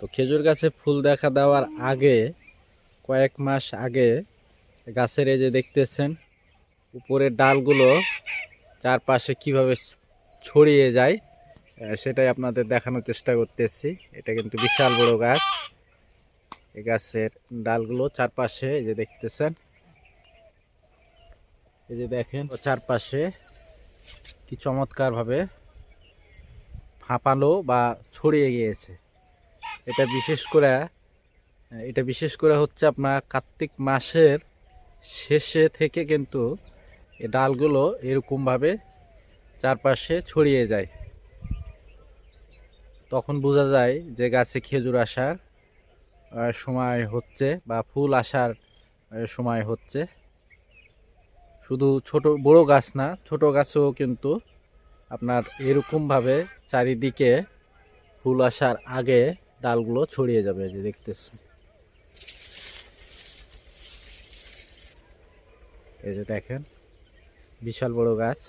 তো খেজুর গাছে ফুল দেখা দেওয়ার আগে, কয়েক মাস আগে গাছের এই যে দেখতেছেন উপরের ডালগুলো চারপাশে কীভাবে ছড়িয়ে যায় সেটাই আপনাদের দেখানোর চেষ্টা করতেছি। এটা কিন্তু বিশাল বড় গাছ। এই গাছের ডালগুলো চারপাশে এই যে দেখতেছেন, এই যে দেখেন চারপাশে কি চমৎকারভাবে ফাঁপালো বা ছড়িয়ে গিয়েছে। এটা বিশেষ করে, এটা বিশেষ করে হচ্ছে আপনার কার্তিক মাসের শেষে থেকে কিন্তু ডালগুলো এরকমভাবে চারপাশে ছড়িয়ে যায়। তখন বোঝা যায় যে গাছে খেজুর আসার সময় হচ্ছে বা ফুল আসার সময় হচ্ছে। শুধু ছোট, বড় গাছ না, ছোট গাছেও কিন্তু আপনার এরকমভাবে চারিদিকে ফুল আসার আগে ডালগুলো ছড়িয়ে যাবে যে দেখতেছেন এই যে দেখেন, বিশাল বড় গাছ।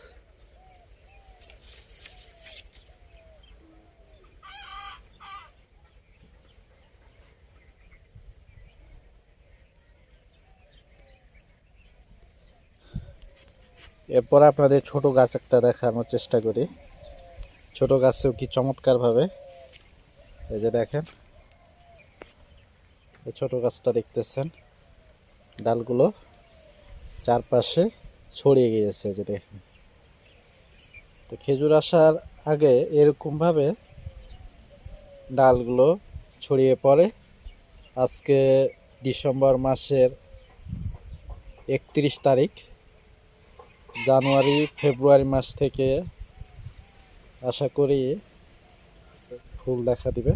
এরপর আপনাদের ছোট গাছ একটা দেখানোর চেষ্টা করি। ছোট গাছেও কি চমৎকার ভাবে এই যে দেখেন, এই ছোট গাছটা দেখতেছেন, ডালগুলো চারপাশে ছড়িয়ে গিয়েছে যে দেখেন। তো খেজুর আসার আগে এরকম ভাবে ডালগুলো ছড়িয়ে পড়ে। আজকে ডিসেম্বর মাসের একত্রিশ তারিখ, জানুয়ারি, ফেব্রুয়ারি মাস থেকে আশা করি ফুল দেখা দিবে।